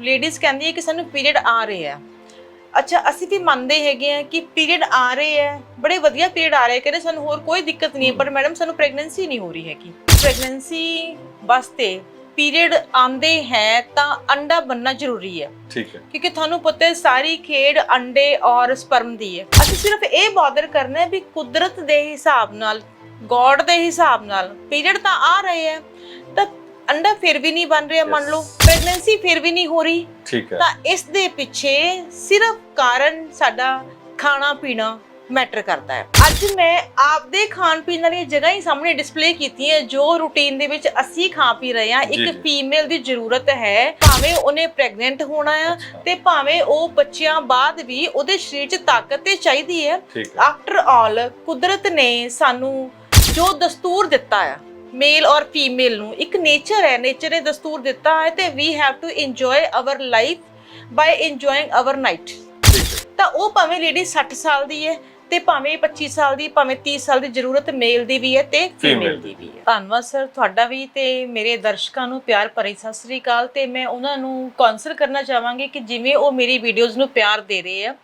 Ladies ਕਹਿੰਦੀ ਹੈ ਕਿ ਸਾਨੂੰ ਪੀਰੀਅਡ ਆ ਰਹੇ ਆ। ਅੱਛਾ ਅਸੀਂ ਵੀ ਮੰਨਦੇ ਹੈਗੇ ਆ ਕਿ ਪੀਰੀਅਡ ਆ ਰਹੇ ਆ। ਬੜੇ ਵਧੀਆ ਪੀਰੀਅਡ ਆ ਰਹੇ ਕਹਿੰਦੇ ਸਾਨੂੰ ਹੋਰ ਕੋਈ ਦਿੱਕਤ ਨਹੀਂ ਪਰ ਮੈਡਮ ਸਾਨੂੰ ਪ੍ਰੈਗਨੈਂਸੀ ਨਹੀਂ ਹੋ ਰਹੀ ਹੈਗੀ। ਪ੍ਰੈਗਨੈਂਸੀ ਵਾਸਤੇ ਪੀਰੀਅਡ ਆਂਦੇ ਹੈ ਤਾਂ ਅੰਡਾ ਬੰਨਣਾ ਜ਼ਰੂਰੀ ਹੈ। ਠੀਕ ਹੈ। ਕਿਉਂਕਿ ਤੁਹਾਨੂੰ ਪਤਾ ਹੈ ਸਾਰੀ ਖੇਡ ਅੰਡੇ ਔਰ ਸਪਰਮ ਦੀ ਹੈ। ਅਸੀਂ ਸਿਰਫ ਇਹ ਬਾਦਰ ਕਰਨਾ ਹੈ ਵੀ ਕੁਦਰਤ ਦੇ ਹਿਸਾਬ ਨਾਲ ਗੋਡ ਦੇ ਹਿਸਾਬ ਨਾਲ ਪੀਰੀਅਡ ਤਾਂ ਆ ਰਹੇ ਹੈ ਤਾਂ ਅੰਡਾ ਫਿਰ ਵੀ ਨਹੀਂ ਬਣ ਰਿਹਾ ਮੰਨ ਲਓ। ਪ੍ਰੈਗਨੈਂਸੀ ਫਿਰ ਵੀ ਨਹੀਂ ਹੋ ਰਹੀ। ਠੀਕ ਹੈ। ਤਾਂ ਇਸ ਦੇ ਪਿੱਛੇ ਸਿਰਫ ਕਾਰਨ ਸਾਡਾ ਖਾਣਾ ਪੀਣਾ ਮੈਟਰ ਕਰਦਾ ਹੈ। ਅੱਜ ਮੈਂ ਆਪਦੇ ਖਾਣ ਪੀਣ ਵਾਲੀਆਂ ਜਗ੍ਹਾ ਹੀ ਸਾਹਮਣੇ ਡਿਸਪਲੇ ਕੀਤੀ ਹੈ ਜੋ ਰੂਟੀਨ ਦੇ ਵਿੱਚ ਅਸੀਂ ਖਾ ਪੀ ਰਹੇ ਹਾਂ। ਇੱਕ। ਫੀਮੇਲ ਦੀ ਜ਼ਰੂਰਤ ਹੈ ਭਾਵੇਂ ਉਹਨੇ ਪ੍ਰੈਗਨੈਂਟ ਹੋਣਾ ਆ। ਤੇ ਭਾਵੇਂ ਉਹ ਬੱਚਿਆਂ ਬਾਅਦ ਵੀ ਉਹਦੇ ਸਰੀਰ 'ਚ ਤਾਕਤ ਤੇ ਚਾਹੀਦੀ ਹੈ। ਆਫਟਰ ਆਲ ਕੁਦਰਤ ਨੇ ਸਾਨੂੰ ਜੋ ਦਸਤੂਰ ਦਿੱਤਾ ਹੈ ਮੇਲ ਔਰ ਫੀਮੇਲ ਨੂੰ। ਇੱਕ ਨੇਚਰ ਹੈ ਨੇਚਰ ਨੇ ਦਸਤੂਰ ਦਿੱਤਾ ਹੈ ਤੇ we have to enjoy our life by enjoying our night ਤਾਂ ਉਹ ਭਾਵੇਂ ਲੇਡੀ 60 ਸਾਲ ਦੀ ਹੈ ਤੇ ਭਾਵੇਂ 25 ਸਾਲ ਦੀ ਭਾਵੇਂ 30 ਸਾਲ ਦੀ ਜ਼ਰੂਰਤ ਮੇਲ ਦੀ ਵੀ ਹੈ ਤੇ ਫੀਮੇਲ ਦੀ ਵੀ ਹੈ। ਧੰਨਵਾਦ ਸਰ ਤੁਹਾਡਾ ਵੀ ਤੇ ਮੇਰੇ ਦਰਸ਼ਕਾਂ ਨੂੰ ਪਿਆਰ ਭਰੀ ਸਤਿ ਸ੍ਰੀ ਅਕਾਲ। ਤੇ ਮੈਂ ਉਹਨਾਂ ਨੂੰ ਕੌਂਸਲ ਕਰਨਾ ਚਾਹਾਂਗੀ ਕਿ ਜਿਵੇਂ ਉਹ ਮੇਰੀ ਵੀਡੀਓਜ਼ ਨੂੰ ਪਿਆਰ ਦੇ ਰਹੇ ਆ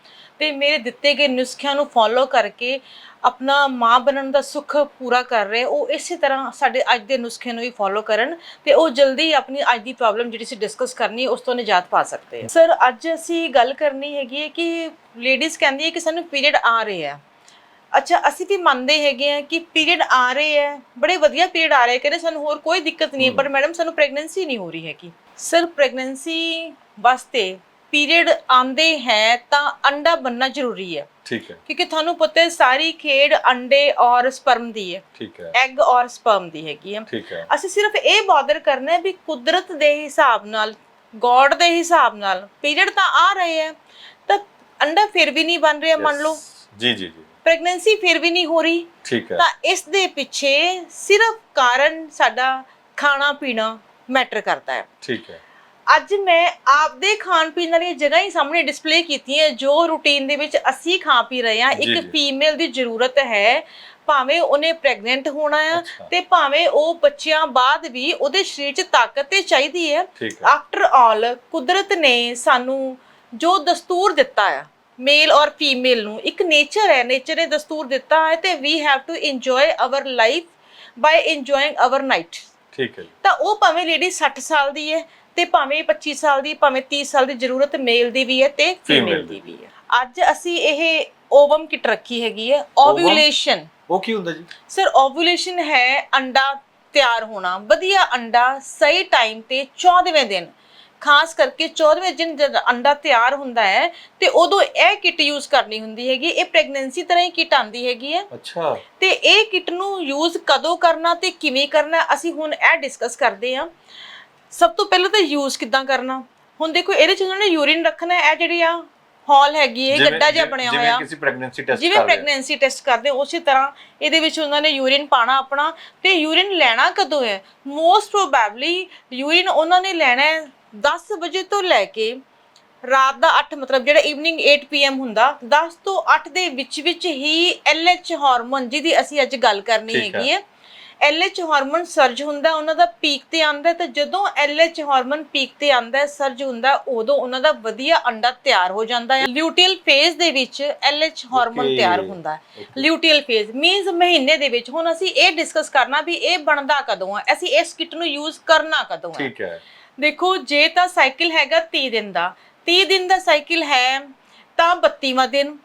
ਤੇ ਮੇਰੇ ਦਿੱਤੇ ਗਏ ਨੁਸਖਿਆਂ ਨੂੰ ਫੋਲੋ ਕਰਕੇ ਆਪਣਾ ਮਾਂ ਬਣਨ ਦਾ ਸੁੱਖ ਪੂਰਾ ਕਰ ਰਹੇ ਉਹ ਇਸੇ ਤਰ੍ਹਾਂ ਸਾਡੇ ਅੱਜ ਦੇ ਨੁਸਖੇ ਨੂੰ ਵੀ ਫੋਲੋ ਕਰਨ ਤੇ ਉਹ ਜਲਦੀ ਆਪਣੀ ਅੱਜ ਦੀ ਪ੍ਰੋਬਲਮ ਜਿਹੜੀ ਸੀ ਡਿਸਕਸ ਕਰਨੀ ਉਸ ਤੋਂ ਨਿਜਾਤ ਪਾ ਸਕਦੇ ਆ। ਸਰ ਅੱਜ ਅਸੀਂ ਗੱਲ ਕਰਨੀ ਹੈਗੀ ਹੈ ਕਿ ਲੇਡੀਜ਼ ਕਹਿੰਦੀ ਹੈ ਕਿ ਸਾਨੂੰ ਪੀਰੀਅਡ ਆ ਰਹੇ ਆ ਅੱਛਾ ਅਸੀਂ ਵੀ ਮੰਨਦੇ ਹੈਗੇ ਆ ਕਿ ਪੀਰੀਅਡ ਆ ਰਹੇ ਆ ਬੜੇ ਵਧੀਆ ਪੀਰੀਅਡ ਆ ਰਹੇ ਕਹਿੰਦੇ ਸਾਨੂੰ ਹੋਰ ਕੋਈ ਦਿੱਕਤ ਨਹੀਂ ਹੈ ਪਰ ਮੈਡਮ ਸਾਨੂੰ ਪ੍ਰੈਗਨੈਂਸੀ ਨਹੀਂ ਹੋ ਰਹੀ ਹੈਗੀ। ਸਰ ਪ੍ਰੈਗਨੈਂਸੀ ਵਾਸਤੇ ਪੀਰੀਅਡ ਆਂਦੇ ਹੈ ਤਾਂ ਅੰਡਾ ਬੰਨਣਾ ਜ਼ਰੂਰੀ ਹੈ। ਠੀਕ ਹੈ। ਕਿਉਂਕਿ ਤੁਹਾਨੂੰ ਪਤਾ ਹੈ ਸਾਰੀ ਖੇਡ ਅੰਡੇ ਔਰ ਸਪਰਮ ਦੀ ਹੈ। ਠੀਕ ਹੈ। ਐਗ ਔਰ ਸਪਰਮ ਦੀ ਹੈਗੀ ਹੈ। ਠੀਕ ਹੈ। ਅਸੀਂ ਸਿਰਫ ਇਹ ਬਾਦਰ ਕਰਨਾ ਹੈ ਵੀ ਕੁਦਰਤ ਦੇ ਹਿਸਾਬ ਨਾਲ ਗੋਡ ਦੇ ਹਿਸਾਬ ਨਾਲ ਪੀਰੀਅਡ ਤਾਂ ਆ ਰਹੇ ਹੈ ਤਾਂ ਅੰਡਾ ਫਿਰ ਵੀ ਨਹੀਂ ਬਣ ਰਿਹਾ ਮੰਨ ਲਓ. ਜੀ ਜੀ ਜੀ। ਪ੍ਰੈਗਨੈਂਸੀ ਫਿਰ ਵੀ ਨਹੀਂ ਹੋ ਰਹੀ। ਠੀਕ ਹੈ। ਤਾਂ ਇਸ ਦੇ ਪਿੱਛੇ ਸਿਰਫ ਕਾਰਨ ਸਾਡਾ ਖਾਣਾ ਪੀਣਾ ਮੈਟਰ ਕਰਦਾ ਹੈ। ਠੀਕ ਹੈ। ਅੱਜ ਮੈਂ ਆਪਦੇ ਖਾਣ ਪੀਣ ਵਾਲੀਆਂ ਜਗ੍ਹਾ ਹੀ ਸਾਹਮਣੇ ਡਿਸਪਲੇ ਕੀਤੀਆਂ ਜੋ ਰੂਟੀਨ ਦੇ ਵਿੱਚ ਅਸੀਂ ਖਾ ਪੀ ਰਹੇ ਹਾਂ ਇੱਕ। ਫੀਮੇਲ ਦੀ ਜ਼ਰੂਰਤ ਹੈ ਭਾਵੇਂ ਉਹਨੇ ਪ੍ਰੈਗਨੈਂਟ ਹੋਣਾ ਆ। ਤੇ ਭਾਵੇਂ ਉਹ ਬੱਚਿਆਂ ਬਾਅਦ ਵੀ ਉਹਦੇ ਸਰੀਰ 'ਚ ਤਾਕਤ ਤੇ ਚਾਹੀਦੀ ਹੈ ਆਫਟਰ ਆਲ ਕੁਦਰਤ ਨੇ ਸਾਨੂੰ ਜੋ ਦਸਤੂਰ ਦਿੱਤਾ ਆ ਮੇਲ ਔਰ ਫੀਮੇਲ ਨੂੰ ਇੱਕ ਨੇਚਰ ਹੈ ਨੇਚਰ ਨੇ ਦਸਤੂਰ ਦਿੱਤਾ ਹੈ ਤੇ we have to enjoy our life by enjoying our night ਠੀਕ ਹੈ। ਤਾਂ ਉਹ ਭਾਵੇਂ ਲੇਡੀ 60 ਸਾਲ ਦੀ ਹੈ ਤੇ ਭਾਵੇਂ 25 ਸਾਲ ਦੀ ਭਾਵੇਂ 30 ਸਾਲ ਦੀ ਜ਼ਰੂਰਤ ਮੇਲ ਦੀ ਵੀ ਹੈ ਤੇ ਫੀਮੇਲ ਦੀ ਵੀ ਹੈ। ਅੱਜ ਅਸੀਂ ਇਹ ਓਵਮ ਕਿਟ ਰੱਖੀ ਹੈਗੀ ਹੈ ਓਵੂਲੇਸ਼ਨ ਉਹ ਕੀ ਹੁੰਦਾ ਜੀ? ਸਰ ਓਵੂਲੇਸ਼ਨ ਹੈ ਅੰਡਾ ਤਿਆਰ ਹੋਣਾ। ਵਧੀਆ ਅੰਡਾ ਸਹੀ ਟਾਈਮ ਤੇ 14ਵੇਂ ਦਿਨ। ਖਾਸ ਕਰਕੇ 14ਵੇਂ ਦਿਨ ਜਦ ਅੰਡਾ ਤਿਆਰ ਹੁੰਦਾ ਹੈ ਤੇ ਉਦੋਂ ਇਹ ਕਿਟ ਯੂਜ਼ ਕਰਨੀ ਹੁੰਦੀ ਹੈਗੀ। ਇਹ ਪ੍ਰੈਗਨੈਂਸੀ ਤਰ੍ਹਾਂ ਹੀ ਕਿਟ ਆਂਦੀ ਹੈਗੀ ਹੈ। ਅੱਛਾ। ਤੇ ਇਹ ਕਿਟ ਨੂੰ ਯੂਜ਼ ਕਦੋਂ ਕਰਨਾ ਤੇ ਕਿਵੇਂ ਕਰਨਾ ਅਸੀਂ ਹੁਣ ਇਹ ਡਿਸਕਸ ਕਰਦੇ ਹਾਂ। ਸਭ ਤੋਂ ਪਹਿਲਾਂ ਤਾਂ ਯੂਜ਼ ਕਿੱਦਾਂ ਕਰਨਾ? ਹੁਣ ਦੇਖੋ ਇਹਦੇ ਚ ਉਹਨਾਂ ਨੇ ਯੂਰਿਨ ਰੱਖਣਾ ਹੈ ਇਹ ਜਿਹੜੀ ਆ ਹਾਲ ਹੈਗੀ ਹੈ ਇਹ ਜਿਵੇਂ- ਗੱਡਾ ਜਿਹਾ ਜਿਵੇਂ- ਬਣਿਆ ਜਿਵੇਂ ਹੋਇਆ ਕਿਸੇ ਪ੍ਰੈਗਨੈਂਸੀ ਟੈਸਟ ਜਿਵੇਂ ਪ੍ਰੈਗਨੈਂਸੀ ਟੈਸਟ ਕਰਦੇ ਉਸੇ ਤਰ੍ਹਾਂ ਇਹਦੇ ਵਿੱਚ ਉਹਨਾਂ ਨੇ ਯੂਰਿਨ ਪਾਣਾ ਆਪਣਾ ਤੇ ਯੂਰਿਨ ਲੈਣਾ ਕਦੋਂ ਹੈ? ਮੋਸਟ ਪ੍ਰੋਬੈਬਲੀ ਯੂਰਿਨ ਉਹਨਾਂ ਨੇ ਲੈਣਾ ਹੈ 10 ਵਜੇ ਤੋਂ ਲੈ ਕੇ ਰਾਤ ਦਾ 8 ਮਤਲਬ ਜਿਹੜਾ ਈਵਨਿੰਗ 8 ਪੀਐਮ ਹੁੰਦਾ 10 ਤੋਂ 8 ਦੇ ਵਿੱਚ ਵਿੱਚ ਹੀ ਐਲਐਚ ਹਾਰਮੋਨ ਜਿਹਦੀ ਅਸੀਂ ਅੱਜ ਗੱਲ ਕਰਨੀ। ਹੈਗੀ ਹੈ। ਐਲਐਚ ਹਾਰਮੋਨ ਸਰਜ ਹੁੰਦਾ ਉਹਨਾਂ ਦਾ ਪੀਕ ਤੇ ਆਂਦਾ ਤੇ ਜਦੋਂ ਐਲਐਚ ਹਾਰਮੋਨ ਪੀਕ ਤੇ ਆਂਦਾ ਸਰਜ ਹੁੰਦਾ ਉਦੋਂ ਉਹਨਾਂ ਦਾ ਵਧੀਆ ਅੰਡਾ ਤਿਆਰ ਹੋ ਜਾਂਦਾ ਹੈ। ਲਿਊਟੀਅਲ ਫੇਜ਼ ਦੇ ਵਿੱਚ ਐਲਐਚ ਹਾਰਮੋਨ. ਤਿਆਰ ਹੁੰਦਾ ਹੈ। ਲਿਊਟੀਅਲ ਫੇਜ਼ ਮੀਨਸ ਮਹੀਨੇ ਦੇ ਵਿੱਚ ਹੁਣ ਅਸੀਂ ਇਹ ਡਿਸਕਸ ਕਰਨਾ ਵੀ ਇਹ ਬਣਦਾ ਕਦੋਂ ਹੈ ਅਸੀਂ ਇਸ ਕਿਟ ਨੂੰ ਯੂਜ਼ ਕਰਨਾ ਕਦੋਂ ਹੈ। ਠੀਕ ਹੈ। ਦੇਖੋ ਜੇ ਤਾਂ ਸਾਈਕਲ ਹੈਗਾ 30 ਦਿਨ ਦਾ 30 ਦਿਨ ਦਾ ਸਾਈਕਲ ਹੈ ਤਾਂ 32ਵਾਂ ਦਿਨ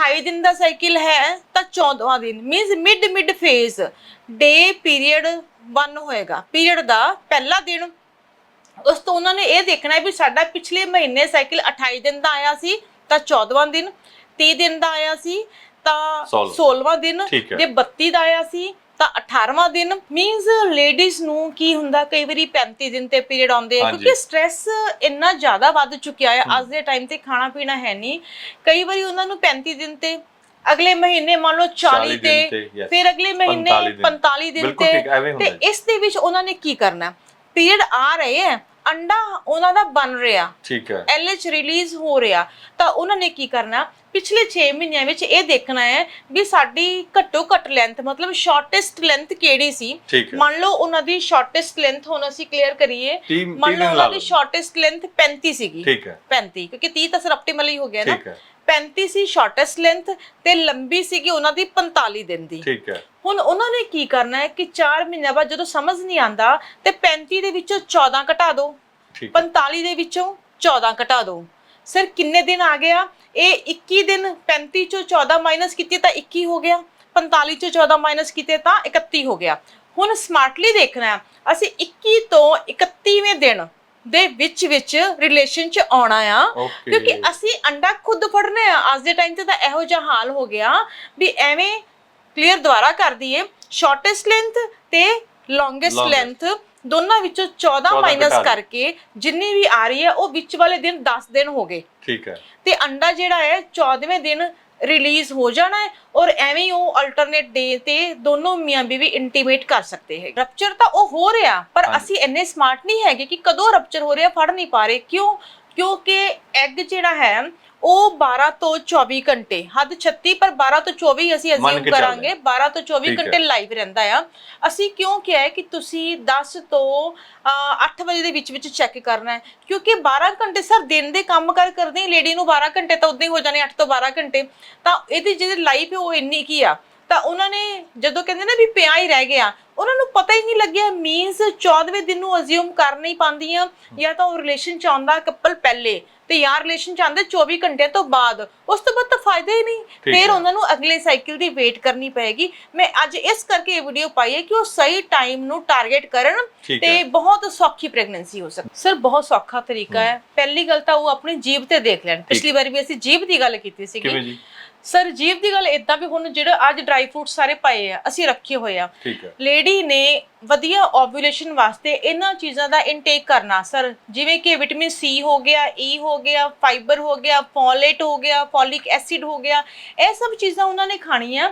28 ਦਿਨ ਦਾ ਸਾਈਕਲ ਹੈ ਤਾਂ 14ਵਾਂ ਦਿਨ means mid mid phase day period 1 ਹੋਏਗਾ ਪੀਰੀਅਡ ਦਾ ਪਹਿਲਾ ਦਿਨ ਉਸ ਤੋਂ ਉਹਨਾਂ ਨੇ ਇਹ ਦੇਖਣਾ ਹੈ ਵੀ ਸਾਡਾ ਪਿਛਲੇ ਮਹੀਨੇ ਸਾਈਕਲ 28 ਦਿਨ ਦਾ ਆਇਆ ਸੀ ਤਾਂ 14ਵਾਂ ਦਿਨ 30 ਦਿਨ ਦਾ ਆਇਆ ਸੀ ਤਾਂ ਸੋਲ੍ਹਵਾਂ। 16ਵਾਂ ਦਿਨ। ਜੇ 32 ਦਾ ਆਇਆ ਸੀ ਤਾਂ 18ਵਾਂ ਦਿਨ ਮੀਨਸ ਲੇਡੀਜ਼ ਨੂੰ ਕੀ ਹੁੰਦਾ ਕਈ ਵਾਰੀ 35 ਦਿਨ ਤੇ ਪੀਰੀਅਡ ਆਉਂਦੇ ਆ। ਕਿਉਂਕਿ ਸਟ੍ਰੈਸ ਇੰਨਾ ਜ਼ਿਆਦਾ ਵੱਧ ਚੁੱਕਿਆ ਹੈ ਅੱਜ ਦੇ ਟਾਈਮ ਤੇ ਖਾਣਾ ਪੀਣਾ ਹੈ ਨਹੀਂ ਕਈ ਵਾਰੀ ਉਹਨਾਂ ਨੂੰ 35 ਦਿਨ ਤੇ ਅਗਲੇ ਮਹੀਨੇ ਮੰਨ ਲਓ 40 40 ਤੇ ਫਿਰ ਅਗਲੇ ਮਹੀਨੇ 45 ਦਿਨ। 45 ਦਿਨ ਬਿਲਕੁਲ ਤੇ ਤੇ। ਇਸ ਦੇ ਵਿੱਚ ਉਹਨਾਂ ਨੇ ਕੀ ਕਰਨਾ ਪੀਰੀਅਡ ਆ ਰਹੇ ਹੈ ਅੰਡਾ ਉਹਨਾਂ ਦਾ ਬਣ ਰਿਹਾ। ਠੀਕ ਹੈ। ਐਲਐਚ ਰਿਲੀਜ਼ ਹੋ ਰਿਹਾ। ਤਾਂ ਉਹਨਾਂ ਨੇ ਕੀ ਕਰਨਾ ਪਿਛਲੇ 6 ਮਹੀਨਿਆਂ ਵਿੱਚ ਇਹ ਦੇਖਣਾ ਹੈ ਵੀ ਸਾਡੀ ਘੱਟੋ ਘੱਟ ਲੈਂਥ ਮਤਲਬ ਸ਼ਾਰਟੈਸਟ ਲੈਂਥ ਕਿਹੜੀ ਸੀ? ਮੰਨ ਲਓ ਉਹਨਾਂ ਦੀ ਸ਼ਾਰਟੈਸਟ ਲੈਂਥ ਹੁਣ ਅਸੀਂ ਕਲੀਅਰ ਕਰੀਏ। ਮੰਨ ਲਓ ਉਹਨਾਂ ਦੀ। ਸ਼ਾਰਟੈਸਟ ਲੈਂਥ 35 ਸੀਗੀ। ਠੀਕ ਹੈ। 35 ਕਿਉਂਕਿ 30 ਤਾਂ ਸਰ ਆਪਟੀਮਲ ਹੀ ਹੋ ਗਿਆ ਨਾ। ਠੀਕ ਹੈ। 35 ਸੀ ਸ਼ਾਰਟੈਸਟ ਲੈਂਥ ਤੇ ਲੰਬੀ ਸੀਗੀ ਉਹਨਾਂ ਦੀ 45 ਦਿਨ ਦੀ। ਠੀਕ ਹੈ। ਹੁਣ ਉਹਨਾਂ ਨੇ ਕੀ ਕਰਨਾ ਹੈ ਕਿ 4 ਮਹੀਨਿਆਂ ਬਾਅਦ ਜਦੋਂ ਸਮਝ ਨਹੀਂ ਆਂਦਾ ਤੇ 35 ਦੇ ਵਿੱਚੋਂ 14 ਘਟਾ ਦਿਓ ਠੀਕ ਹੈ। 45 ਦੇ ਵਿੱਚੋਂ 14 ਘਟਾ ਦਿਓ ਸਰ ਕਿੰਨੇ ਦਿਨ ਆ ਗਿਆ? ਇਹ 21 ਦਿਨ 35 ਚੋਂ 14 ਮਾਈਨਸ ਕੀਤੇ ਤਾਂ 21 ਹੋ ਗਿਆ। 45 ਚੋਂ 14 ਮਾਈਨਸ ਕੀਤੇ ਤਾਂ 31 ਹੋ ਗਿਆ। ਹੁਣ ਸਮਾਰਟਲੀ ਦੇਖਣਾ ਅਸੀਂ 21 ਤੋਂ 31ਵੇਂ ਦਿਨ ਦੇ ਵਿੱਚ ਵਿੱਚ ਰਿਲੇਸ਼ਨ ਚ ਆਉਣਾ ਆ। ਕਿਉਂਕਿ ਅਸੀਂ ਅੰਡਾ ਖੁਦ ਫੜਨੇ ਆ। ਅੱਜ ਦੇ ਟਾਈਮ ਤੇ ਤਾਂ ਇਹੋ ਜਿਹਾ ਹਾਲ ਹੋ ਗਿਆ ਵੀ ਐਵੇਂ ਕਲੀਅਰ ਦੁਬਾਰਾ ਕਰ ਦਈਏ। ਸ਼ਾਰਟੈਸਟ ਲੈਂਥ ਤੇ ਲੌਂਗੇਸਟ Longest। ਲੈਂਥ ਦੋਨਾਂ ਵਿੱਚੋਂ 14 14 ਮਾਈਨਸ ਘਟਾ। ਕਰਕੇ ਜਿੰਨੀ ਵੀ ਆ ਰਹੀ ਹੈ ਉਹ ਵਿੱਚ ਵਾਲੇ ਦਿਨ 10 ਦਿਨ ਹੋ ਗਏ। ਠੀਕ ਹੈ। ਤੇ ਅੰਡਾ ਜਿਹੜਾ ਹੈ 14ਵੇਂ ਦਿਨ ਰਿਲੀਜ਼ ਹੋ ਜਾਣਾ ਹੈ ਔਰ ਐਵੇਂ ਹੀ ਉਹ ਅਲਟਰਨੇਟ ਡੇ ਤੇ ਦੋਨੋਂ ਮੀਆਂ ਬੀਵੀ ਇੰਟੀਮੇਟ ਕਰ ਸਕਦੇ ਹੈ ਰਪਚਰ ਤਾਂ ਉਹ ਹੋ ਰਿਹਾ ਪਰ। ਅਸੀਂ ਇੰਨੇ ਸਮਾਰਟ ਨਹੀਂ ਹੈਗੇ ਕਿ ਕਦੋਂ ਰਪਚਰ ਹੋ ਰਿਹਾ ਫੜ ਨਹੀਂ ਪਾ ਰਹੇ। ਕਿਉਂ? ਕਿਉਂਕਿ ਐਗ ਜਿਹੜਾ ਹੈ ਉਹ 12 ਤੋਂ 24 ਘੰਟੇ ਹੱਦ 36 ਪਰ 12 ਤੋਂ 24 ਅਸੀਂ ਮੰਨ ਅਜ਼ਿਊਮ ਕੇ ਚੱਲਦੇ ਕਰਾਂਗੇ 12 ਤੋਂ 24 ਠੀਕ ਹੈ। ਘੰਟੇ ਲਾਈਵ ਰਹਿੰਦਾ ਆ। ਅਸੀਂ ਕਿਉਂ ਕਿਹਾ ਹੈ ਕਿ ਤੁਸੀਂ 10 ਤੋਂ ਅਹ, 8 ਵਜੇ ਦੇ ਵਿੱਚ ਵਿੱਚ ਚੈੱਕ ਕਰਨਾ ਹੈ? ਕਿਉਂਕਿ 12 ਘੰਟੇ ਸਰ ਦਿਨ ਦੇ ਕੰਮ ਕਰ ਕਰਦੇ ਲੇਡੀ ਨੂੰ 12 ਘੰਟੇ ਤਾਂ ਉਦਾਂ ਹੀ ਹੋ ਜਾਣੇ 8 ਤੋਂ 12 ਘੰਟੇ। ਤਾਂ ਇਹਦੀ ਜਿਹੜੀ ਲਾਈਫ ਹੈ ਉਹ ਇੰਨੀ ਕੀ ਆ? ਤਾਂ ਉਹਨਾਂ ਨੇ ਜਦੋਂ ਕਹਿੰਦੇ ਨੇ ਵੀ ਪਿਆ ਹੀ ਰਹਿ ਗਿਆ ਉਹਨਾਂ ਨੂੰ ਪਤਾ ਹੀ ਨਹੀਂ ਲੱਗਿਆ ਮੀਨਸ 14ਵੇਂ ਦਿਨ ਨੂੰ ਅਜ਼ਿਊਮ ਕਰ ਨਹੀਂ ਪਾਉਂਦੀਆਂ ਜਾਂ ਤਾਂ ਉਹ ਰਿਲੇਸ਼ਨ ਚ ਆਉਂਦਾ ਕਪਲ ਪਹਿਲੇ ਤੇ ਯਾਰ ਰਿਲੇਸ਼ਨ ਚ ਆਉਂਦੇ 24 ਘੰਟੇ ਤੋਂ ਬਾਅਦ ਉਸ ਤੋਂ ਬਾਅਦ ਤਾਂ ਫਾਇਦਾ ਹੀ ਨਹੀਂ। ਫਿਰ। ਉਹਨਾਂ ਨੂੰ ਅਗਲੇ ਸਾਈਕਲ ਦੀ ਵੇਟ ਕਰਨੀ ਪਏਗੀ। ਮੈਂ ਅੱਜ ਇਸ ਕਰਕੇ ਇਹ ਵੀਡੀਓ ਪਾਈ ਹੈ ਕਿ ਉਹ ਸਹੀ ਟਾਈਮ ਨੂੰ ਟਾਰਗੇਟ ਕਰਨ ਤੇ ਬਹੁਤ ਸੌਖੀ ਪ੍ਰੈਗਨੈਂਸੀ ਹੋ ਸਕਦੀ ਸਰ ਬਹੁਤ ਸੌਖਾ ਤਰੀਕਾ ਹੈ। ਪਹਿਲੀ ਗੱਲ ਤਾਂ ਉਹ ਆਪਣੀ ਜੀਭ ਤੇ ਦੇਖ ਲੈਣ। ਪਿਛਲੀ ਵਾਰੀ ਵੀ ਅਸੀਂ ਜੀਭ ਦੀ ਗੱਲ ਕੀਤੀ ਸੀਗੀ। ਸਰ ਜੀਭ ਦੀ ਗੱਲ ਇਦਾਂ ਵੀ ਹੁਣ ਜਿਹੜਾ ਅੱਜ ਡਰਾਈ ਫਰੂਟ ਸਾਰੇ ਪਏ ਆ ਅਸੀਂ ਰੱਖੇ ਹੋਏ ਆ। ਠੀਕ ਹੈ। ਲੇਡੀ ਨੇ ਵਧੀਆ ਓਵੂਲੇਸ਼ਨ ਵਾਸਤੇ ਇਹਨਾਂ ਚੀਜ਼ਾਂ ਦਾ ਇਨਟੇਕ ਕਰਨਾ ਸਰ। ਜਿਵੇਂ ਕਿ ਵਿਟਾਮਿਨ ਸੀ ਹੋ ਗਿਆ ਈ ਹੋ ਗਿਆ ਫਾਈਬਰ ਹੋ ਗਿਆ ਫੋਲੇਟ ਹੋ ਗਿਆ ਫੋਲਿਕ ਐਸਿਡ ਹੋ ਗਿਆ ਇਹ ਸਭ ਚੀਜ਼ਾਂ ਉਹਨਾਂ ਨੇ ਖਾਣੀਆਂ।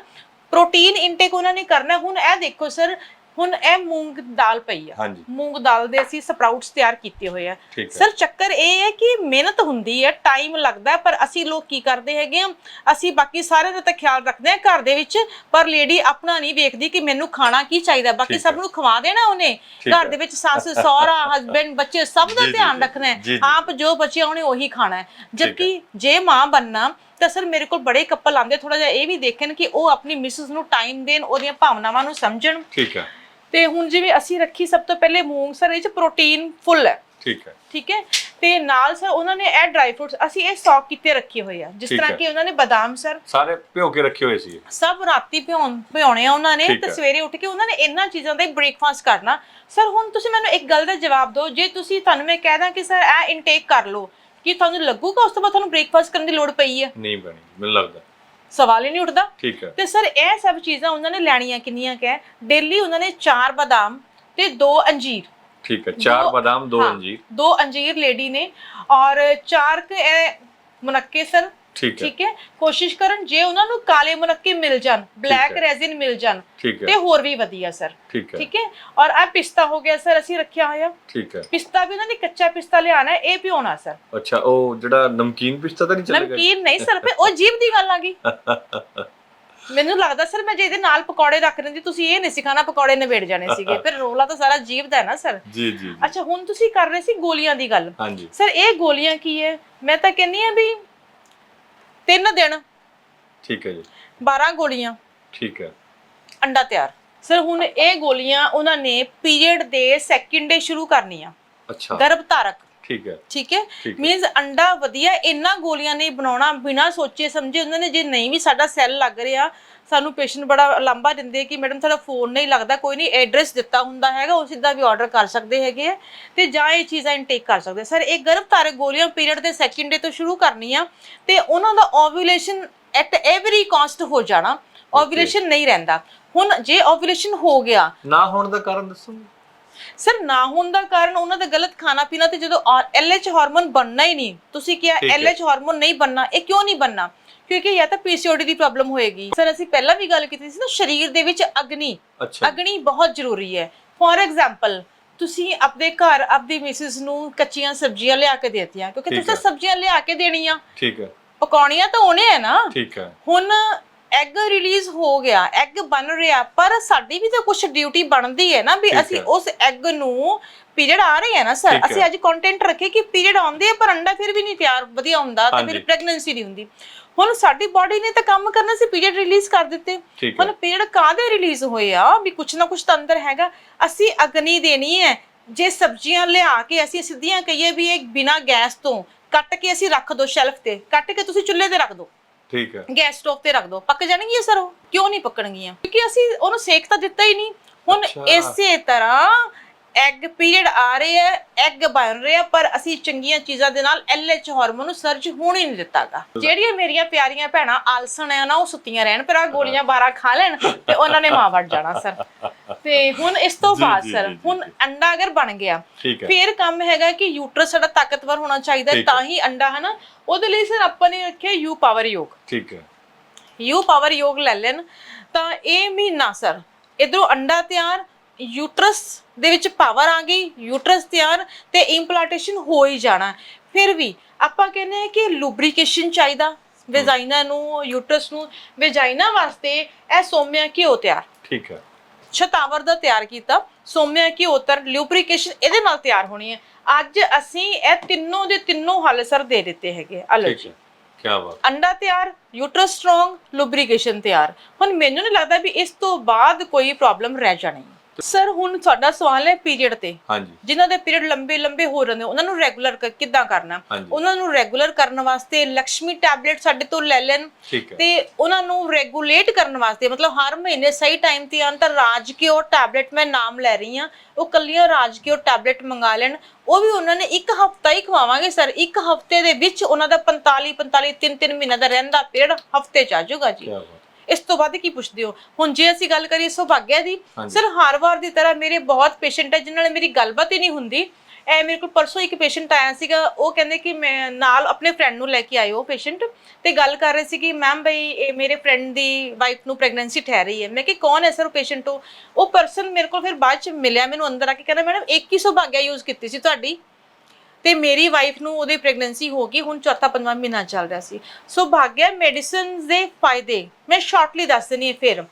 ਪ੍ਰੋਟੀਨ ਇਨਟੇਕ ਉਹਨਾਂ ਨੇ ਕਰਨਾ। ਹੁਣ ਇਹ ਦੇਖੋ ਸਰ ਹੁਣ ਇਹ ਮੂੰਗ ਦਾਲ ਪਈ ਆ। ਹਾਂਜੀ। ਮੂੰਗ ਦਾਲ ਦੇ ਅਸੀਂ ਸਪਰਾਊਟਸ ਤਿਆਰ ਕੀਤੇ ਹੋਏ ਆ। ਠੀਕ ਹੈ। ਸਰ ਚੱਕਰ ਇਹ ਹੈ ਕਿ ਮਿਹਨਤ ਹੁੰਦੀ ਹੈ ਟਾਈਮ ਲੱਗਦਾ ਹੈ ਪਰ ਅਸੀਂ ਲੋਕ ਕੀ ਕਰਦੇ ਹੈਗੇ ਆ ਅਸੀਂ ਬਾਕੀ ਸਾਰਿਆਂ ਦਾ ਤਾਂ ਖਿਆਲ ਰੱਖਦੇ ਆ ਘਰ ਦੇ ਵਿੱਚ ਪਰ ਲੇਡੀ ਆਪਣਾ ਨਹੀਂ ਵੇਖਦੀ ਕਿ ਮੈਨੂੰ ਖਾਣਾ ਕੀ ਚਾਹੀਦਾ। ਬਾਕੀ ਠੀਕ ਸਭ ਹੈ। ਨੂੰ ਖਵਾ ਦੇਣਾ ਉਹਨੇ। ਠੀਕ ਘਰ ਹੈ। ਦੇ ਵਿੱਚ ਸੱਸ ਸਹੁਰਾ ਹਸਬੰਡ ਬੱਚੇ ਸਭ ਦਾ ਜੀ, ਜੀ, ਧਿਆਨ ਜੀ। ਰੱਖਣਾ ਜੀ, ਹੈ। ਜੀ। ਆਪ ਜੋ ਬਚਿਆ ਉਹਨੇ ਉਹੀ ਖਾਣਾ ਹੈ। ਜਦਕਿ ਜੇ ਮਾਂ ਬੰਨਾ ਤਾਂ ਸਰ ਮੇਰੇ ਕੋਲ ਬੜੇ ਕਪਲ ਆਉਂਦੇ ਥੋੜਾ ਜਿਹਾ ਇਹ ਵੀ ਦੇਖਣ ਕਿ ਉਹ ਆਪਣੀ ਮਿਸਿਸ ਨੂੰ ਟਾਈਮ ਦੇਣ ਉਹਦੀਆਂ ਭਾਵਨਾਵਾਂ ਨੂੰ ਸਮਝਣ। ਠੀਕ ਹੈ। ਤੇ ਹੁਣ ਜਿਵੇਂ ਅਸੀਂ ਰੱਖੀ ਸਭ ਤੋਂ ਪਹਿਲੇ ਮੂੰਗ ਸਰ ਇਹ ਚ ਪ੍ਰੋਟੀਨ ਫੁੱਲ ਹੈ। ਠੀਕ ਹੈ। ਠੀਕ ਹੈ? ਤੇ ਨਾਲ ਸਰ ਉਹਨਾਂ ਨੇ ਇਹ ਡਰਾਈ ਫਰੂਟਸ ਅਸੀਂ ਇਹ ਸੌਕ ਕੀਤੇ ਰੱਖੇ ਹੋਏ ਆ। ਜਿਸ ਠੀਕ ਤਰ੍ਹਾਂ ਹੈ। ਕਿ ਉਹਨਾਂ ਨੇ ਬਦਾਮ ਸਰ ਸਾਰੇ ਭਿਓ ਕੇ ਰੱਖੇ ਹੋਏ ਸੀ ਸਭ ਰਾਤੀ ਭਿਉਣ ਭਿਉਣੇ ਆ ਉਹਨਾਂ ਨੇ ਠੀਕ ਤੇ ਹੈ। ਸਵੇਰੇ ਉੱਠ ਕੇ ਉਹਨਾਂ ਨੇ ਇਹਨਾਂ ਚੀਜ਼ਾਂ ਦਾ ਬ੍ਰੇਕਫਾਸਟ ਕਰਨਾ। ਸਰ ਹੁਣ ਤੁਸੀਂ ਮੈਨੂੰ ਇੱਕ ਗੱਲ ਦਾ ਜਵਾਬ ਦਿਓ। ਜੇ ਤੁਸੀਂ ਤੁਹਾਨੂੰ ਮੈਂ ਕਹਿ ਦਾਂ ਕਿ ਸਰ ਇਹ ਇਨਟੇਕ ਕਰ ਲਓ ਕੀ ਤੁਹਾਨੂੰ ਲੱਗੂਗਾ ਉਸ ਤੋਂ ਬਾਅਦ ਤੁਹਾਨੂੰ ਬ੍ਰੇਕਫਾਸਟ ਕਰਨ ਦੀ ਲੋੜ ਪਈ ਹੈ? ਨਹੀਂ ਬਣੀ ਮੈਨੂੰ ਲੱਗਦਾ। ਸਵਾਲ ਹੀ ਨਹੀਂ ਉੱਠਦਾ। ਠੀਕ ਹੈ। ਤੇ ਸਰ ਇਹ ਸਭ ਚੀਜ਼ਾਂ ਉਹਨਾਂ ਨੇ ਲੈਣੀਆਂ ਕਿੰਨੀਆਂ ਕਹਿ ਡੇਲੀ ਉਹਨਾਂ ਨੇ ਚਾਰ ਬਦਾਮ ਤੇ ਦੋ ਅੰਜੀਰ। ਠੀਕ ਹੈ ਚਾਰ ਬਾਦਾਮ ਦੋ ਅੰਜੀਰ। ਦੋ ਅੰਜੀਰ ਲੇਡੀ ਨੇ ਔਰ ਚਾਰ ਕ ਇਹ ਮੁਨੱਕੇ ਸਰ ਠੀਕ ਹੈ। ਠੀਕ ਹੈ? ਕੋਸ਼ਿਸ਼ ਕਰਨ ਜੇ ਉਹਨਾਂ ਨੂੰ ਕਾਲੇ ਮੁਨੱਕੇ ਮਿਲ ਜਾਣ ਬਲੈਕ। ਰੈਜ਼ਿਨ ਮਿਲ ਜਾਣ ਠੀਕ ਤੇ ਹੋਰ ਵੀ ਵਧੀਆ ਸਰ। ਠੀਕ ਹੈ। ਠੀਕ ਹੈ? ਔਰ ਆ ਪਿਸਤਾ ਹੋ ਗਿਆ ਸਰ ਅਸੀਂ ਰੱਖਿਆ ਹੋਇਆ। ਠੀਕ ਹੈ। ਪਿਸਤਾ ਵੀ ਉਹਨਾਂ ਨੇ ਕੱਚਾ ਪਿਸਤਾ ਲਿਆਣਾ ਹੈ ਇਹ ਪਿਉਣਾ ਸਰ। ਅੱਛਾ ਉਹ ਜਿਹੜਾ ਨਮਕੀਨ ਪਿਸਤਾ ਤਾਂ ਨਹੀਂ ਚੱਲੇਗਾ? ਨਮਕੀਨ ਨਹੀਂ ਸਰ ਫਿਰ ਉਹ ਜੀਭ ਦੀ ਗੱਲ ਆ ਗਈ। ਮੈਨੂੰ ਲੱਗਦਾ ਸਰ ਮੈਂ ਜੇ ਇਹਦੇ ਨਾਲ ਪਕੌੜੇ ਰੱਖ ਦਿੰਦੀ ਤੁਸੀਂ ਇਹ ਨਹੀਂ ਸਿਖਾਣਾ ਪਕੌੜੇ ਨਵੇੜ ਜਾਣੇ ਸੀਗੇ। ਫਿਰ ਰੋਲਾ ਤਾਂ ਸਾਰਾ ਜੀਭ ਦਾ ਹੈ ਨਾ ਸਰ? ਜੀ ਜੀ ਜੀ। ਅੱਛਾ ਹੁਣ ਤੁਸੀਂ ਕਰ ਰਹੇ ਸੀ ਗੋਲੀਆਂ ਦੀ ਗੱਲ। ਹਾਂਜੀ। ਸਰ ਇਹ ਗੋਲੀਆਂ ਕੀ ਹੈ? ਮੈਂ ਤਾਂ ਕਹਿੰਨੀ ਆ ਵੀ ਤਿੰਨ ਦਿਨ। ਠੀਕ ਹੈ ਜੀ। 12 ਗੋਲੀਆਂ। ਠੀਕ ਹੈ। ਅੰਡਾ ਤਿਆਰ। ਸਰ ਹੁਣ ਇਹ ਗੋਲੀਆਂ ਉਹਨਾਂ ਨੇ ਪੀਰੀਅਡ ਦੇ ਸੈਕਿੰਡ ਡੇ ਸ਼ੁਰੂ ਕਰਨੀਆਂ। ਅੱਛਾ। ਗਰਭ ਧਾਰਕ ਠੀਕ ਹੈ। ਠੀਕ ਹੈ। ਮੀਨਸ ਅੰਡਾ ਵਧੀਆ ਇੰਨਾ ਗੋਲੀਆਂ ਨਹੀਂ ਬਣਾਉਣਾ ਬਿਨਾ ਸੋਚੇ ਸਮਝੇ ਉਹਨਾਂ ਨੇ ਜੇ ਨਹੀਂ ਵੀ ਸਾਡਾ ਸੈੱਲ ਲੱਗ ਰਿਹਾ ਸਾਨੂੰ ਪੇਸ਼ੈਂਟ ਬੜਾ ਲੰਬਾ ਦਿੰਦੇ ਕਿ ਮੈਡਮ ਤੁਹਾਡਾ ਫੋਨ ਨਹੀਂ ਲੱਗਦਾ ਕੋਈ ਨਹੀਂ ਐਡਰੈਸ ਦਿੱਤਾ ਹੁੰਦਾ ਹੈਗਾ ਉਹ ਸਿੱਧਾ ਵੀ ਆਰਡਰ ਕਰ ਸਕਦੇ ਹੈਗੇ ਤੇ ਜਾਂ ਇਹ ਚੀਜ਼ਾਂ ਇਨਟੇਕ ਕਰ ਸਕਦੇ ਸਰ ਇਹ ਗਰਭ ਧਾਰਕ ਗੋਲੀਆਂ ਪੀਰੀਅਡ ਦੇ ਸੈਕਿੰਡ ਡੇ ਤੋਂ ਸ਼ੁਰੂ ਕਰਨੀਆਂ ਤੇ ਉਹਨਾਂ ਦਾ ਓਵੂਲੇਸ਼ਨ ਐਟ ਐਵਰੀ ਕਾਸਟ ਹੋ ਜਾਣਾ ਓਵੂਲੇਸ਼ਨ ਨਹੀਂ ਰਹਿੰਦਾ। ਹੁਣ ਜੇ ਓਵੂਲੇਸ਼ਨ ਹੋ ਗਿਆ ਨਾ ਹੋਣ ਦਾ ਕਾਰਨ ਦੱਸੋਗੇ? ਸਰ ਨਾ ਹੋਣ ਦਾ ਕਾਰਨ ਉਹਨਾਂ ਦਾ ਗਲਤ ਖਾਣਾ ਪੀਣਾ ਤੇ ਜਦੋਂ ਐਲਐਚ ਹਾਰਮੋਨ ਬਣਨਾ ਹੀ ਨਹੀਂ। ਤੁਸੀਂ ਕਿਹਾ। ਐਲਐਚ ਹਾਰਮੋਨ ਨਹੀਂ ਬਣਨਾ ਇਹ ਕਿਉਂ ਨਹੀਂ ਬਣਨਾ? ਕਿਉਂਕਿ ਜਾਂ ਤਾਂ ਪੀਸੀਓਡੀ ਦੀ ਪ੍ਰੋਬਲਮ ਹੋਏਗੀ। ਸਰ ਅਸੀਂ ਪਹਿਲਾਂ ਵੀ ਗੱਲ ਕੀਤੀ ਸੀ ਨਾ ਸਰੀਰ ਦੇ ਵਿੱਚ ਅਗਨੀ ਅਗਨੀ ਬਹੁਤ ਜ਼ਰੂਰੀ ਹੈ। ਫੋਰ ਐਗਜ਼ਾਮਪਲ ਤੁਸੀਂ ਆਪਣੇ ਘਰ ਆਪਦੀ ਮਿਸਿਸ ਨੂੰ ਕੱਚੀਆਂ ਸਬਜ਼ੀਆਂ ਲਿਆ ਕੇ ਦੇਤੀਆਂ ਕਿਉਂਕਿ ਤੁਸੀਂ। ਸਬਜ਼ੀਆਂ ਲਿਆ ਕੇ ਦੇਣੀਆਂ। ਠੀਕ ਹੈ। ਪਕਾਉਣੀਆਂ ਤਾਂ ਉਹਨੇ ਹੈ ਨਾ। ਠੀਕ ਹੈ। ਹੁਣ ਐਗ ਰਿਲੀਜ਼ ਹੋ ਗਿਆ ਐਗ ਬਣ ਰਿਹਾ ਪਰ ਸਾਡੀ ਵੀ ਤਾਂ ਕੁਝ ਡਿਊਟੀ ਬਣਦੀ ਹੈ ਨਾ ਵੀ ਅਸੀਂ। ਉਸ ਐਗ ਨੂੰ ਪੀਰੀਅਡ ਆ ਰਹੇ ਹੈ ਨਾ ਸਰ। ਅਸੀਂ ਅੱਜ ਕੰਟੈਂਟ ਰੱਖੇ ਕਿ ਪੀਰੀਅਡ ਆਉਂਦੇ ਆ ਪਰ ਅੰਡਾ ਫਿਰ ਵੀ ਨਹੀਂ ਤਿਆਰ ਵਧੀਆ ਹੁੰਦਾ ਤੇ ਫਿਰ। ਪ੍ਰੈਗਨੈਂਸੀ ਨਹੀਂ ਹੁੰਦੀ। ਹੁਣ ਸਾਡੀ ਬਾਡੀ ਨੇ ਤਾਂ ਕੰਮ ਕਰਨਾ ਸੀ ਪੀਰੀਅਡ ਰਿਲੀਜ਼ ਕਰ ਦਿੱਤੇ। ਹੁਣ ਪੀਰੀਅਡ ਕਾਹਦੇ ਰਿਲੀਜ਼ ਹੋਏ ਆ? ਵੀ ਕੁਛ ਨਾ ਕੁਛ ਤਾਂ ਅੰਦਰ ਹੈਗਾ। ਅਸੀਂ ਅਗਨੀ ਦੇਣੀ ਹੈ। ਜੇ ਸਬਜ਼ੀਆਂ ਲਿਆ ਕੇ ਅਸੀਂ ਸਿੱਧੀਆਂ ਕਹੀਏ ਵੀ ਇਹ ਬਿਨਾ ਗੈਸ ਤੋਂ ਕੱਟ ਕੇ ਅਸੀਂ ਰੱਖ ਦੋ ਸ਼ੈਲਫ ਤੇ ਕੱਟ ਕੇ ਤੁਸੀਂ ਚੁੱਲ੍ਹੇ ਤੇ ਰੱਖ ਦੋ। ਠੀਕ ਹੈ। ਗੈਸ ਸਟੋਵ ਤੇ ਰੱਖ ਦੋ। ਪੱਕ ਜਾਣਗੀਆਂ ਸਰ ਉਹ? ਕਿਉਂ ਨਹੀਂ ਪੱਕਣਗੀਆਂ? ਕਿਉਂਕਿ ਅਸੀਂ ਉਹਨੂੰ ਸੇਕ ਤਾਂ ਦਿੱਤਾ ਹੀ ਨਹੀਂ। ਹੁਣ ਅੱਛਾ। ਇਸੇ ਤਰ੍ਹਾਂ ਐਗ ਪੀਰੀਅਡ ਆ ਰਹੇ ਹੈ ਐਗ ਬਣ ਰਹੇ ਆ ਪਰ ਅਸੀਂ ਚੰਗੀਆਂ ਚੀਜ਼ਾਂ ਦੇ ਨਾਲ ਐਲਐਚ ਹਾਰਮੋਨ ਨੂੰ ਸਰਜ ਹੋਣ ਹੀ ਨਹੀਂ ਦਿੱਤਾਗਾ। ਜਿਹੜੀਆਂ ਮੇਰੀਆਂ ਪਿਆਰੀਆਂ ਭੈਣਾਂ ਆਲਸਣ ਆ ਨਾ ਉਹ ਸੁੱਤੀਆਂ ਰਹਿਣ ਪਰ ਆ ਗੋਲੀਆਂ 12 ਖਾ ਲੈਣ ਤੇ ਉਹਨਾਂ ਨੇ ਮਾਂ ਵੜ ਜਾਣਾ ਸਰ। ਤੇ ਹੁਣ ਇਸ ਤੋਂ ਬਾਅਦ ਸਰ ਹੁਣ। ਅੰਡਾ ਅਗਰ ਬਣ ਗਿਆ ਫਿਰ ਕੰਮ ਹੈਗਾ ਕਿ ਯੂਟਰਸ ਸਾਡਾ ਤਾਕਤਵਰ ਹੋਣਾ ਚਾਹੀਦਾ। ਤਾਂ ਹੀ ਅੰਡਾ ਹੈ ਨਾ ਉਹਦੇ ਲਈ ਸਰ ਆਪਾਂ ਨੇ ਰੱਖਿਆ ਯੂ ਪਾਵਰ ਯੋਗ। ਠੀਕ ਹੈ। ਯੂ ਪਾਵਰ ਯੋਗ ਲੈ ਲੈਣ। ਤਾਂ ਇਹ ਮਹੀਨਾ ਸਰ ਇਧਰੋਂ ਅੰਡਾ ਤਿਆਰ ਯੂਟਰਸ ਦੇ ਵਿੱਚ ਪਾਵਰ ਆ ਗਈ ਯੂਟਰਸ ਤਿਆਰ ਤੇ ਇੰਪਲਾਂਟੇਸ਼ਨ ਹੋ ਹੀ ਜਾਣਾ। ਫਿਰ ਵੀ ਆਪਾਂ ਕਹਿੰਦੇ ਹਾਂ ਕਿ ਲੁਬਰੀਕੇਸ਼ਨ ਚਾਹੀਦਾ ਵੈਜਾਈਨਾ ਨੂੰ ਯੂਟਰਸ ਨੂੰ। ਵੈਜਾਈਨਾ ਵਾਸਤੇ ਇਹ ਸੋਮਿਆ ਘਿਓ ਤਿਆਰ। ਠੀਕ ਹੈ। ਛਤਾਵਰ ਦਾ ਤਿਆਰ ਕੀਤਾ। ਸੋਮਿਆ ਘਿਓ ਤਰ ਲੁਬਰੀਕੇਸ਼ਨ ਇਹਦੇ ਨਾਲ ਤਿਆਰ ਹੋਣੀ ਹੈ। ਅੱਜ ਅਸੀਂ ਇਹ ਤਿੰਨੋਂ ਦੇ ਤਿੰਨੋਂ ਹੱਲ ਸਰ ਦੇ ਦਿੱਤੇ ਹੈਗੇ ਹੈ। ਕੀ ਬਾਤ। ਅੰਡਾ ਤਿਆਰ ਯੂਟਰਸ ਸਟਰੋਂਗ ਲੁਬਰੀਕੇਸ਼ਨ ਤਿਆਰ। ਹੁਣ ਮੈਨੂੰ ਨਹੀਂ ਲੱਗਦਾ ਵੀ ਇਸ ਤੋਂ ਬਾਅਦ ਕੋਈ ਪ੍ਰੋਬਲਮ ਰਹਿ ਜਾਣੀ। ਸਰ ਹੁਣ ਤੁਹਾਡਾ ਸਵਾਲ ਹੈ ਪੀਰੀਅਡ ਤੇ। ਹਾਂਜੀ। ਜਿਨ੍ਹਾਂ ਦੇ ਪੀਰੀਅਡ ਲੰਬੇ ਲੰਬੇ ਹੋ ਰਹੇ ਨੇ ਉਹਨਾਂ ਨੂੰ ਰੈਗੂਲਰ ਕਿੱਦਾਂ ਕਰਨਾ? ਉਹਨਾਂ ਨੂੰ ਰੈਗੂਲਰ ਕਰਨ ਵਾਸਤੇ ਲక్ష్ਮੀ ਟੈਬਲੇਟ ਸਾਡੇ ਤੋਂ ਲੈ ਲੈਣ ਤੇ ਉਹਨਾਂ ਨੂੰ ਰੈਗੂਲੇਟ ਕਰਨ ਵਾਸਤੇ ਮਤਲਬ ਹਰ ਮਹੀਨੇ ਸਹੀ ਟਾਈਮ ਤੇ ਆਉਣ ਤਾਂ ਰਾਜਕਿਓ ਟੈਬਲੇਟ ਮੈਂ ਨਾਮ ਲੈ ਰਹੀ ਹਾਂ ਉਹ ਕੱਲੀਆਂ ਰਾਜਕਿਓ ਟੈਬਲੇਟ ਮੰਗਾ ਲੈਣ। ਉਹ ਵੀ ਉਹਨਾਂ ਨੇ ਇੱਕ ਹਫਤਾ ਹੀ ਖਵਾਵਾਂਗੇ ਸਰ ਇੱਕ ਹਫ਼ਤੇ ਦੇ ਵਿੱਚ ਉਹਨਾਂ ਦਾ 45 45 3 3 ਮਹੀਨਾ ਦਾ ਰਹਿੰਦਾ ਪੀਰੀਅਡ ਹਫ਼ਤੇ ਚ ਆ ਜਾਊਗਾ ਜੀ। ਕੀ ਇਸ ਤੋਂ ਬਾਅਦ ਕੀ ਪੁੱਛਦੇ ਹੋ? ਹੁਣ ਜੇ ਅਸੀਂ ਗੱਲ ਕਰੀਏ ਸੁਭਾਗਿਆ ਦੀ। ਸਰ ਹਰ ਵਾਰ ਦੀ ਤਰ੍ਹਾਂ ਮੇਰੇ ਬਹੁਤ ਪੇਸ਼ੈਂਟ ਹੈ ਜਿਨ੍ਹਾਂ ਨਾਲ ਮੇਰੀ ਗੱਲਬਾਤ ਹੀ ਨਹੀਂ ਹੁੰਦੀ। ਐ ਮੇਰੇ ਕੋਲ ਪਰਸੋਂ ਇੱਕ ਪੇਸ਼ੈਂਟ ਆਇਆ ਸੀਗਾ ਉਹ ਕਹਿੰਦੇ ਕਿ ਮੈਂ ਨਾਲ ਆਪਣੇ ਫਰੈਂਡ ਨੂੰ ਲੈ ਕੇ ਆਇਓ ਪੇਸ਼ੈਂਟ ਤੇ ਗੱਲ ਕਰ ਰਹੇ ਸੀ ਕਿ ਮੈਮ ਬਈ ਇਹ ਮੇਰੇ ਫਰੈਂਡ ਦੀ ਵਾਈਫ ਨੂੰ ਪ੍ਰੈਗਨੈਂਸੀ ਠਹਿ ਰਹੀ ਹੈ। ਮੈਂ ਕਿ ਕੌਣ ਹੈ ਸਰ ਉਹ ਪੇਸ਼ੈਂਟ ਉਹ? ਉਹ ਪਰਸਨ ਮੇਰੇ ਕੋਲ ਫਿਰ ਬਾਅਦ ਚ ਮਿਲਿਆ ਮੈਨੂੰ ਅੰਦਰ ਆ ਕੇ ਕਹਿੰਦਾ ਮੈਡਮ ਇੱਕ ਹੀ ਸੁਭਾਗਿਆ ਯੂਜ਼ ਕੀਤੀ ਸੀ ਤੁਹਾਡੀ। ਤੇ ਮੇਰੀ ਵਾਈਫ ਨੂੰ ਉਹਦੀ ਪ੍ਰੈਗਨੈਂਸੀ ਹੋ ਗਈ ਹੁਣ ਚੌਥਾ ਪੰਜਵਾਂ ਮਹੀਨਾ ਚੱਲ ਰਿਹਾ ਸੀ। ਸੋ ਭਾਗਿਆ ਮੈਡੀਸਿਨਸ ਦੇ ਫਾਇਦੇ ਮੈਂ ਸ਼ਾਰਟਲੀ ਦੱਸ ਦਿੰਨੀ ਹਾਂ ਫਿਰ।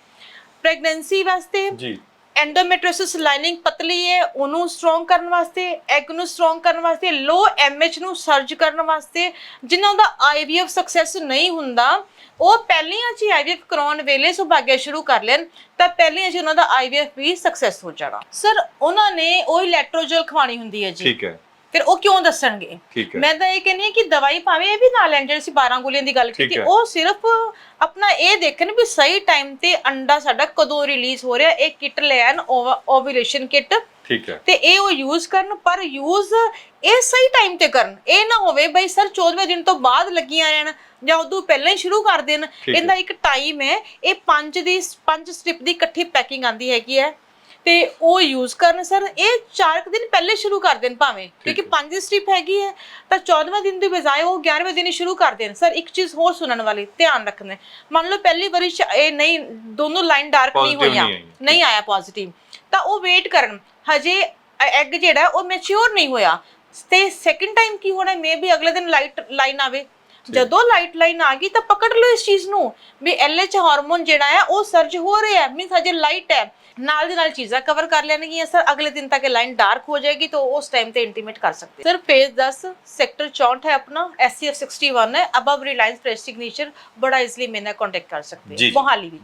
ਪ੍ਰੈਗਨੈਂਸੀ ਵਾਸਤੇ ਜੀ। ਐਂਡੋਮੈਟ੍ਰਿਓਸਿਸ ਲਾਈਨਿੰਗ ਪਤਲੀ ਹੈ ਉਹਨੂੰ ਸਟਰੋਂਗ ਕਰਨ ਵਾਸਤੇ ਐਗ ਨੂੰ ਸਟਰੋਂਗ ਕਰਨ ਵਾਸਤੇ ਲੋ ਐਮਐਚ ਨੂੰ ਸਰਜ ਕਰਨ ਵਾਸਤੇ ਜਿਨ੍ਹਾਂ ਦਾ ਆਈਵੀਐਫ ਸਕਸੈਸ ਨਹੀਂ ਹੁੰਦਾ ਉਹ ਪਹਿਲੀਆਂ ਚ ਆਈਵੀਐਫ ਕਰਾਉਣ ਵੇਲੇ ਸੁਭਾਗਿਆ ਸ਼ੁਰੂ ਕਰ ਲੈਣ ਤਾਂ ਪਹਿਲੀਆਂ ਚ ਉਹਨਾਂ ਦਾ ਆਈਵੀਐਫ ਵੀ ਸਕਸੈਸ ਹੋ ਜਾਣਾ। ਸਰ ਉਹਨਾਂ ਨੇ ਉਹ ਇਲੈਕਟ੍ਰੋਜਲ ਖਵਾਣੀ ਹੁੰਦੀ ਹੈ ਜੀ। ਠੀਕ ਹੈ। ਫਿਰ ਉਹ ਕਿਉਂ ਦੱਸਣਗੇ? ਠੀਕ ਹੈ। ਮੈਂ ਤਾਂ ਇਹ ਕਹਿੰਦੀ ਹਾਂ ਕਿ ਦਵਾਈ ਭਾਵੇਂ ਇਹ ਵੀ ਨਾ ਲੈਣ ਜਿਹੜੀ ਅਸੀਂ 12 ਗੋਲੀਆਂ ਦੀ ਗੱਲ ਠੀਕ ਕੀਤੀ ਹੈ। ਉਹ ਸਿਰਫ ਆਪਣਾ ਇਹ ਦੇਖਣ ਵੀ ਸਹੀ ਟਾਈਮ ਤੇ ਅੰਡਾ ਸਾਡਾ ਕਦੋਂ ਰਿਲੀਜ਼ ਹੋ ਰਿਹਾ ਇਹ ਕਿਟ ਲੈਣ ਓਵੂਲੇਸ਼ਨ ਕਿਟ ਠੀਕ ਹੈ। ਤੇ ਇਹ ਉਹ ਯੂਜ਼ ਕਰਨ ਪਰ ਯੂਜ਼ ਇਹ ਸਹੀ ਟਾਈਮ ਤੇ ਕਰਨ। ਇਹ ਨਾ ਹੋਵੇ ਬਈ ਸਰ 14ਵੇਂ ਦਿਨ ਤੋਂ ਬਾਅਦ ਲੱਗੀਆਂ ਰਹਿਣ ਜਾਂ ਉਦੋਂ ਪਹਿਲਾਂ ਹੀ ਸ਼ੁਰੂ ਕਰ ਦੇਣ। ਹੈ। ਇਹਦਾ ਇੱਕ ਟਾਈਮ ਹੈ ਇਹ ਪੰਜ ਦੀ ਪੰਜ ਸਟ੍ਰਿਪ ਦੀ ਇਕੱਠੀ ਪੈਕਿੰਗ ਆਂਦੀ ਹੈਗੀ ਹੈ। ਤੇ ਉਹ ਯੂਜ਼ ਕਰਨ ਸਰ ਇਹ 4 ਦਿਨ ਪਹਿਲੇ ਸ਼ੁਰੂ ਕਰ ਦੇਣ ਭਾਵੇਂ ਕਿਉਂਕਿ। ਪੰਜ ਦੀ ਸਟ੍ਰਿਪ ਹੈਗੀ ਹੈ ਤਾਂ 14ਵੇਂ ਦਿਨ ਦੀ ਬਜਾਏ ਉਹ 11ਵੇਂ ਦਿਨ ਹੀ ਸ਼ੁਰੂ ਕਰ ਦੇਣ। ਸਰ ਇੱਕ ਚੀਜ਼ ਹੋਰ ਸੁਣਨ ਵਾਲੀ ਧਿਆਨ ਰੱਖਣਾ ਮੰਨ ਲਓ ਪਹਿਲੀ ਵਾਰੀ 'ਚ ਇਹ ਨਹੀਂ ਦੋਨੋਂ ਲਾਈਨ ਡਾਰਕ ਨਹੀਂ Positive ਹੋਈਆਂ ਨਹੀਂ ਆਇਆ ਪੋਜ਼ਿਟਿਵ ਤਾਂ ਉਹ ਵੇਟ ਕਰਨ। ਹਜੇ ਐਗ ਜਿਹੜਾ ਹੈ ਉਹ ਮੈਚੁਰ ਨਹੀਂ ਹੋਇਆ। ਤੇ ਸੈਕਿੰਡ ਟਾਈਮ ਕੀ ਹੋਣਾ ਮੇ ਵੀ ਅਗਲੇ ਦਿਨ ਲਾਈਟ ਲਾਈਨ ਆਵੇ। ਜਦੋਂ ਲਾਈਟ ਲਾਈਨ ਆ ਗਈ ਤਾਂ ਪਕੜ ਲਓ ਇਸ ਚੀਜ਼ ਨੂੰ। ਵੀ ਐਲਐਚ ਹਾਰਮੋਨ ਜਿਹੜਾ ਹੈ ਉਹ ਸਰਜ ਹੋ ਰਿਹਾ ਹੈ। ਮੀਨਸ ਹਜੇ ਲਾਈਟ ਹੈ। ਨਾਲ ਦੇ ਨਾਲ ਚੀਜ਼ਾਂ ਕਵਰ ਕਰ ਲੈਣਗੀਆਂ ਸਰ ਅਗਲੇ ਦਿਨ ਤੱਕ ਇਹ ਲਾਈਨ ਡਾਰਕ ਹੋ ਜਾਏਗੀ ਤਾਂ ਉਸ ਟਾਈਮ ਤੇ ਇੰਟੀਮੇਟ ਕਰ ਸਕਦੇ। ਸਰ ਫੇਜ਼ 10 ਸੈਕਟਰ 64 ਹੈ ਆਪਣਾ SCF 61 ਹੈ। ਅਬਵ ਰਿਲਾਇੰਸ ਪ੍ਰੈਸ ਸਿਗਨੇਚਰ ਬੜਾ ਇਜ਼ਲੀ ਮੇਰੇ ਨਾਲ ਕੰਟੈਕਟ ਕਰ ਸਕਦੇ। ਮੋਹਾਲੀ ਵਿੱਚ।